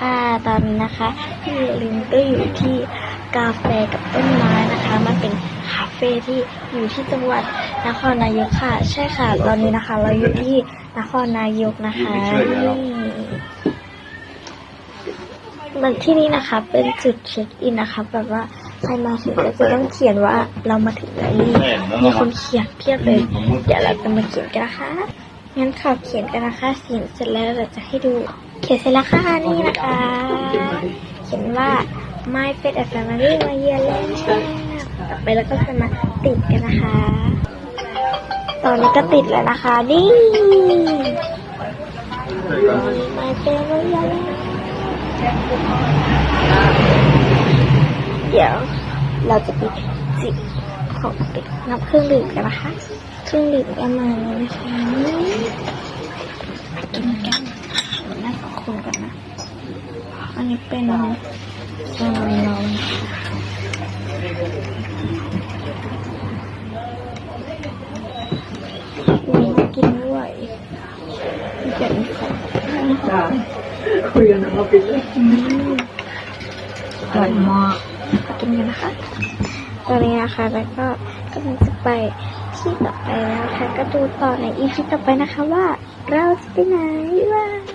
ค่ะตอนนี้นะคะพี่ลินก็อยู่ที่กาแฟกับต้นไม้นะคะ มันเป็นคาเฟ่ที่อยู่ที่จังหวัดนครนายกค่ะ ใช่ค่ะ ตอนนี้นะคะ เราอยู่ที่นครนายกนะคะนี่มันที่นี่นะคะ เป็นจุดเช็คอินนะคะ แบบว่าใครมาถึงก็จะต้องเขียนว่าเรามาถึงแล้วนี่มีคนเขียนเพียบเลย เดี๋ยวเราจะมาเขียนกันนะคะ งั้นขอเขียนกันนะคะเขียนเสร็จแล้วเราจะให้ดู เขียนเสร็จแล้วค่ะนี่นะคะ เขียนว่า My Pet and Family มาเยือนแล้วต่อไปเราก็จะมาติดกันนะคะ ตอนนี้ก็ติดแล้วนะคะ นี่ My Pet มาเยือนแล้วเดี๋ยวเราจะไปจิบของติดนับเครื่องดื่มกันนะคะ เครื่องดื่มกันมาเลยนะคะนี่มากินกันน่าสองคนกันนะ อันนี้เป็นซาลอนมีกินด้วยมีแต่มีของคุยกันนะเราไปเลยอร่อยมากมากินกันนะคะตอนนี้นะคะแล้วก็ กำลังจะไปที่ต่อไปแล้วค่ะ ก็ดูต่อในอีพีต่อไปนะคะว่า เราจะไปไหนบ้าง